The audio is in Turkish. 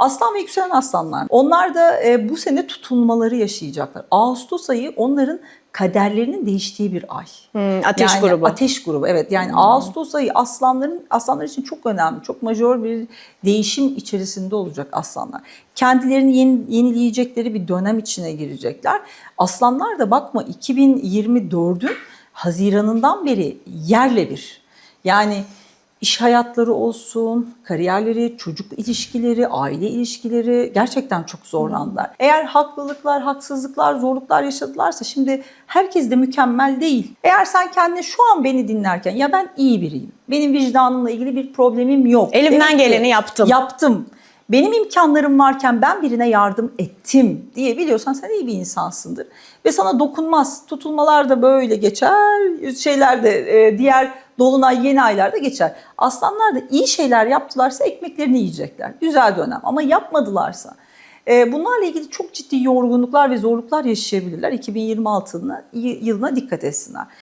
Aslan ve yükselen aslanlar. Onlar da e, bu sene tutulmaları yaşayacaklar. Ağustos ayı onların kaderlerinin değiştiği bir ay. Hmm, ateş Yani grubu. Ateş grubu evet. Yani Ağustos ayı aslanların aslanlar için çok önemli. Çok majör bir değişim içerisinde olacak aslanlar. Kendilerini yeni, yenileyecekleri bir dönem içine girecekler. Aslanlar da bakma 2024'ün Haziran'ından beri yerle bir. Yani iş hayatları olsun, kariyerleri, çocuk ilişkileri, aile ilişkileri gerçekten çok zorlandılar. Eğer haklılıklar, haksızlıklar, zorluklar yaşadılarsa şimdi herkes de mükemmel değil. Eğer sen kendine şu an beni dinlerken ya ben iyi biriyim, benim vicdanımla ilgili bir problemim yok. Elimden Demek geleni yaptım. Yaptım. Benim imkanlarım varken ben birine yardım ettim diye biliyorsan sen iyi bir insansındır. Ve sana dokunmaz. Tutulmalar da böyle geçer. Şeyler de e, diğer dolunay yeni aylarda geçer. Aslanlar da iyi şeyler yaptılarsa ekmeklerini yiyecekler. Güzel dönem ama yapmadılarsa e, bunlarla ilgili çok ciddi yorgunluklar ve zorluklar yaşayabilirler. 2026 yılına dikkat etsinler.